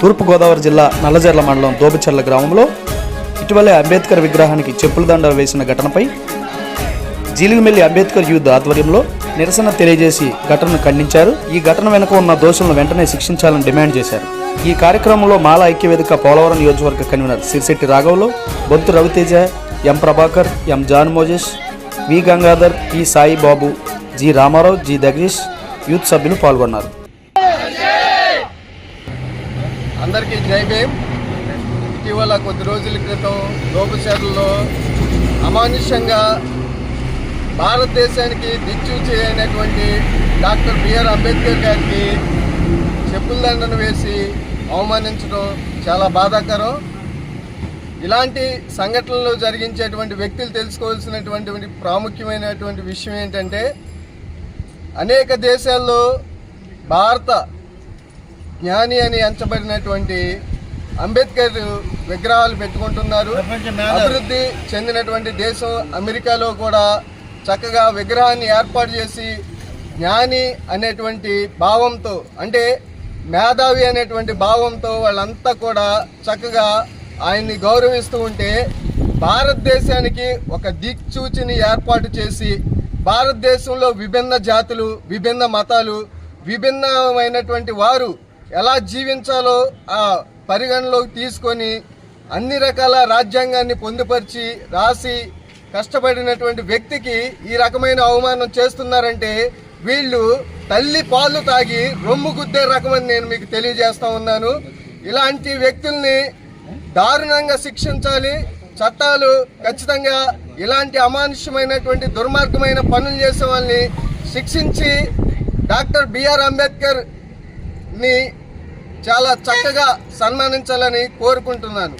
తూర్పుగోదావరి జిల్లా నల్లజర్ల మండలం దోబిచర్ల గ్రామంలో ఇటీవలే అంబేద్కర్ విగ్రహానికి చెప్పుల దండ వేసిన ఘటనపై జీలిగిమెల్లి అంబేద్కర్ యూత్ ఆధ్వర్యంలో నిరసన తెలియజేసి ఘటనను ఖండించారు. ఈ ఘటన వెనుక ఉన్న దోషులను వెంటనే శిక్షించాలని డిమాండ్ చేశారు. ఈ కార్యక్రమంలో మాల ఐక్యవేదిక పోలవరం నియోజకవర్గ convener Sirisetti రాఘవులు Bonthu Raviteja M Prabhakar M John Mojesh V Gangadhar P Sai Babu G Ramarao G Jagadish youth సభ్యులు పాల్గొన్నారు. అందరికీ జై భీమ్. ఇటీవల కొద్ది రోజుల క్రితం లోకసభలో అమానుష్యంగా భారతదేశానికి దిక్చూచి అయినటువంటి డాక్టర్ బిఆర్ అంబేద్కర్ గారికి చెప్పుల దండను వేసి అవమానించడం చాలా బాధాకరం. ఇలాంటి సంఘటనలు జరిగించేటువంటి వ్యక్తులు తెలుసుకోవాల్సినటువంటి ప్రాముఖ్యమైనటువంటి విషయం ఏంటంటే అనేక దేశాల్లో భారత జ్ఞాని అని ఎంచబడినటువంటి అంబేద్కర్ విగ్రహాలు పెట్టుకుంటున్నారు. అభివృద్ధి చెందినటువంటి దేశం అమెరికాలో కూడా చక్కగా విగ్రహాన్ని ఏర్పాటు చేసి జ్ఞాని అనేటువంటి భావంతో అంటే మేధావి అనేటువంటి భావంతో వాళ్ళంతా కూడా చక్కగా ఆయన్ని గౌరవిస్తూ ఉంటే భారతదేశానికి ఒక దిక్చూచిని ఏర్పాటు చేసి భారతదేశంలో విభిన్న జాతులు విభిన్న మతాలు విభిన్నమైనటువంటి వారు ఎలా జీవించాలో ఆ పరిగణలోకి తీసుకొని అన్ని రకాల రాజ్యాంగాన్ని పొందుపరిచి రాసి కష్టపడినటువంటి వ్యక్తికి ఈ రకమైన అవమానం చేస్తున్నారంటే వీళ్ళు తల్లి పాలు తాగి రొమ్ము గుద్దే రకమని నేను మీకు తెలియజేస్తా ఉన్నాను. ఇలాంటి వ్యక్తుల్ని దారుణంగా శిక్షించాలి. చట్టాలు ఖచ్చితంగా ఇలాంటి అమానుష్యమైనటువంటి దుర్మార్గమైన పనులు చేసే వాళ్ళని శిక్షించి డాక్టర్ బిఆర్ అంబేద్కర్ ని చాలా చక్కగా సన్మానించాలని కోరుకుంటున్నాను